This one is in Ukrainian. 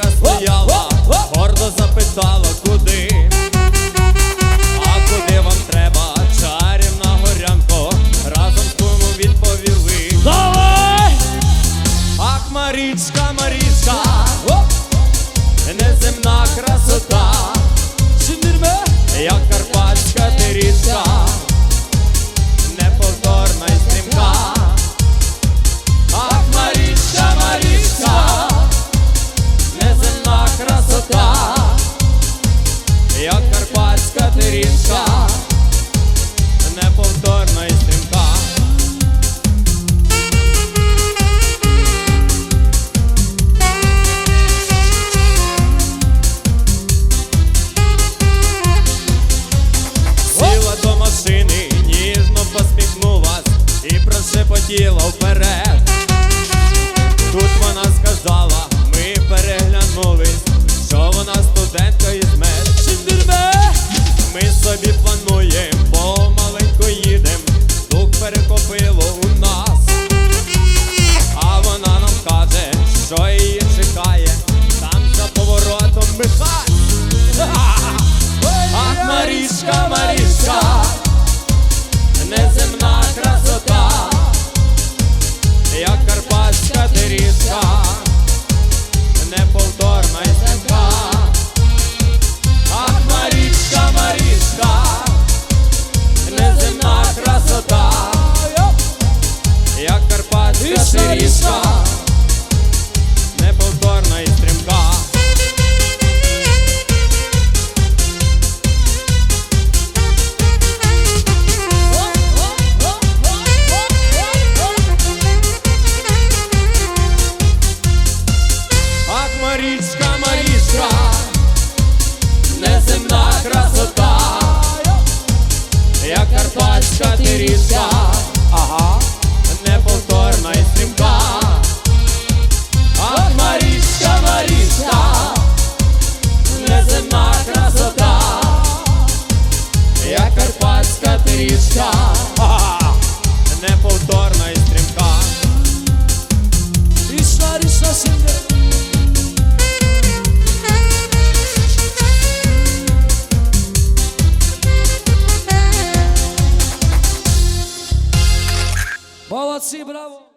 жінка стояла, гордо запитала, куди, а куди вам треба, чарівна горянко, разом з кому відповіли. Давай! favor. Паця різка, неповторна і стрімка. Ак Марічка, Марічка, неземна красота, як карпатська тирічка. Ага. Bola assim, bravo.